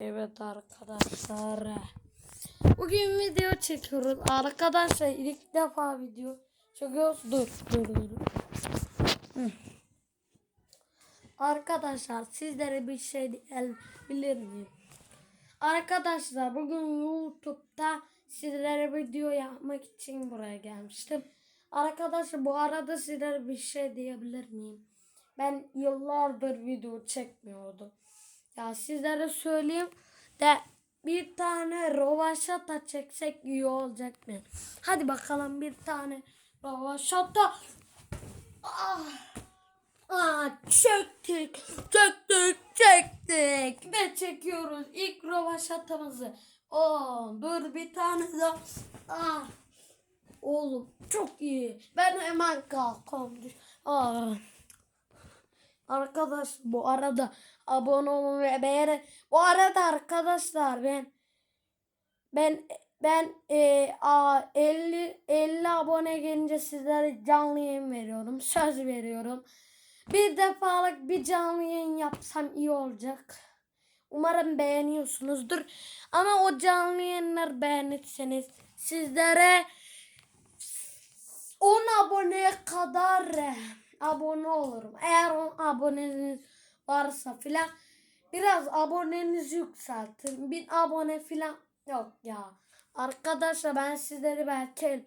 Evet arkadaşlar. Bugün video çekiyoruz. Arkadaşlar ilk defa video çekiyoruz. Dur dur dur. Arkadaşlar sizlere bir şey diyebilir miyim? Arkadaşlar bugün YouTube'da sizlere video yapmak için buraya gelmiştim. Arkadaşlar bu arada sizlere bir şey diyebilir miyim? Ben yıllardır video çekmiyordum. Ya sizlere söyleyeyim de bir tane rovaşata çeksek iyi olacak mı? Hadi bakalım bir tane rovaşata. Ah, ah, çektik, çektik, çektik. Ve çekiyoruz ilk rovaşatamızı. Oo, dur bir tane daha. Ah, oğlum çok iyi. Ben hemen kalkam. Ah. Arkadaş bu arada abone olun ve beğenin. Bu arada arkadaşlar ben ben ben e, a, 50 50 abone gelince sizlere canlı yayın veriyorum. Söz veriyorum. Bir defalık bir canlı yayın yapsam iyi olacak. Umarım beğeniyorsunuzdur. Ama o canlı yayınlar beğenirseniz sizlere 10 aboneye kadar abone olurum. Eğer 10 aboneniz varsa filan biraz abonenizi yükseltin. 1000 abone filan yok ya. Arkadaşlar ben sizleri belki